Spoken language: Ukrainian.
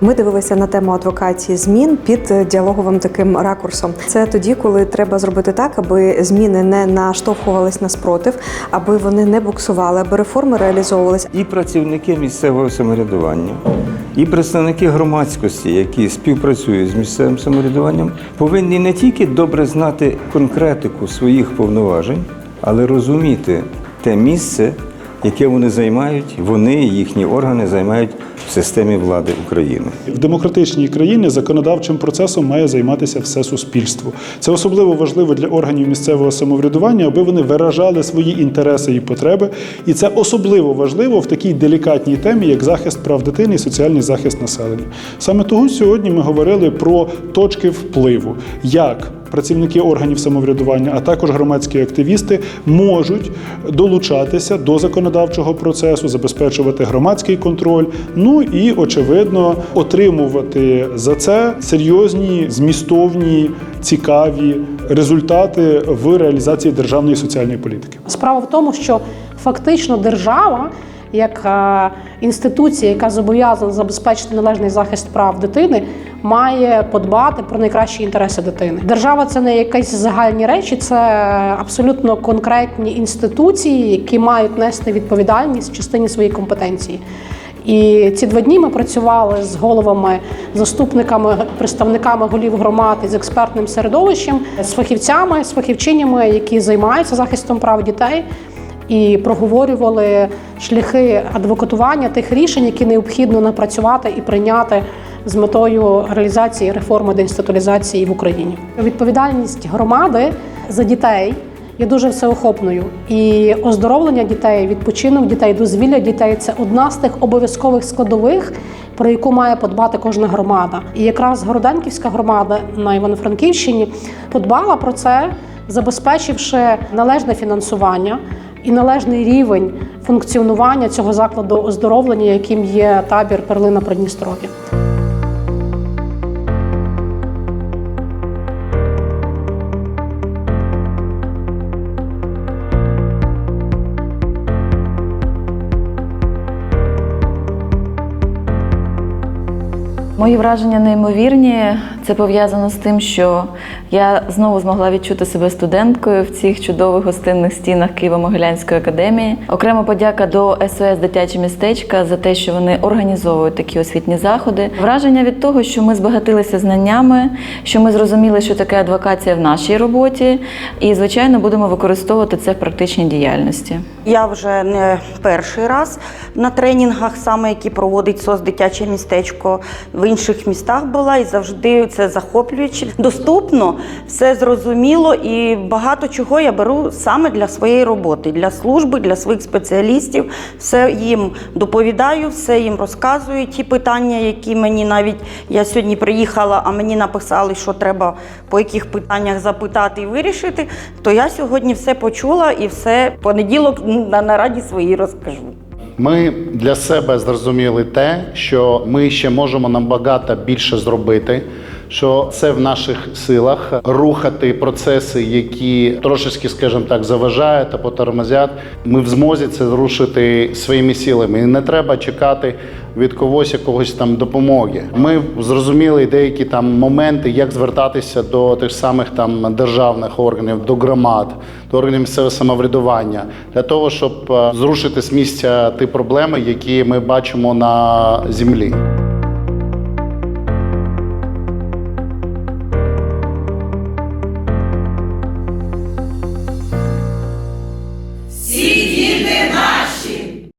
Ми дивилися на тему адвокації змін під діалоговим таким ракурсом. Це тоді, коли треба зробити так, аби зміни не наштовхувались на спротив, аби вони не буксували, аби реформи реалізовувалися. І працівники місцевого самоврядування, і представники громадськості, які співпрацюють з місцевим самоврядуванням, повинні не тільки добре знати конкретику своїх повноважень, але розуміти те місце, яке вони займають, вони, їхні органи займають в системі влади України. В демократичній країні законодавчим процесом має займатися все суспільство. Це особливо важливо для органів місцевого самоврядування, аби вони виражали свої інтереси і потреби. І це особливо важливо в такій делікатній темі, як захист прав дитини і соціальний захист населення. Саме того сьогодні ми говорили про точки впливу, як працівники органів самоврядування, а також громадські активісти можуть долучатися до законодавчого процесу, забезпечувати громадський контроль. Ну і очевидно отримувати за це серйозні, змістовні, цікаві результати в реалізації державної соціальної політики. Справа в тому, що фактично держава, як е, інституція, яка зобов'язана забезпечити належний захист прав дитини, має подбати про найкращі інтереси дитини. Держава це не якісь загальні речі, це абсолютно конкретні інституції, які мають нести відповідальність в частині своєї компетенції. І ці два дні ми працювали з головами, заступниками, представниками голів громад з експертним середовищем, з фахівцями, з фахівчинями, які займаються захистом прав дітей, і проговорювали шляхи адвокатування тих рішень, які необхідно напрацювати і прийняти з метою реалізації реформи деінституалізації в Україні. Відповідальність громади за дітей є дуже всеохопною. І оздоровлення дітей, відпочинок дітей, дозвілля дітей це одна з тих обов'язкових складових, про яку має подбати кожна громада. І якраз Городенківська громада на Івано-Франківщині подбала про це, забезпечивши належне фінансування. І належний рівень функціонування цього закладу оздоровлення, яким є табір Перлина Придністров'я. Мої враження неймовірні. Це пов'язано з тим, що я знову змогла відчути себе студенткою в цих чудових гостинних стінах Києво-Могилянської академії. Окрема подяка до СОС Дитяче містечка за те, що вони організовують такі освітні заходи. Враження від того, що ми збагатилися знаннями, що ми зрозуміли, що таке адвокація в нашій роботі, і звичайно будемо використовувати це в практичній діяльності. Я вже не перший раз на тренінгах, саме які проводить СОС дитяче містечко. В інших містах була і завжди це захоплююче. Доступно, все зрозуміло, і багато чого я беру саме для своєї роботи, для служби, для своїх спеціалістів. Все їм доповідаю, все їм розказую. Ті питання, які мені навіть я сьогодні приїхала, а мені написали, що треба по яких питаннях запитати і вирішити. То я сьогодні все почула і все понеділок ну, на нараді своїй розкажу. Ми для себе зрозуміли те, що ми ще можемо набагато більше зробити. Що це в наших силах рухати процеси, які трошечки, скажімо так, заважають або тормозять. Ми в змозі це рушити своїми силами. І не треба чекати від когось якогось там допомоги. Ми зрозуміли деякі там моменти, як звертатися до тих самих там державних органів, до громад, до органів місцевого самоврядування для того, щоб е, зрушити з місця ті проблеми, які ми бачимо на землі.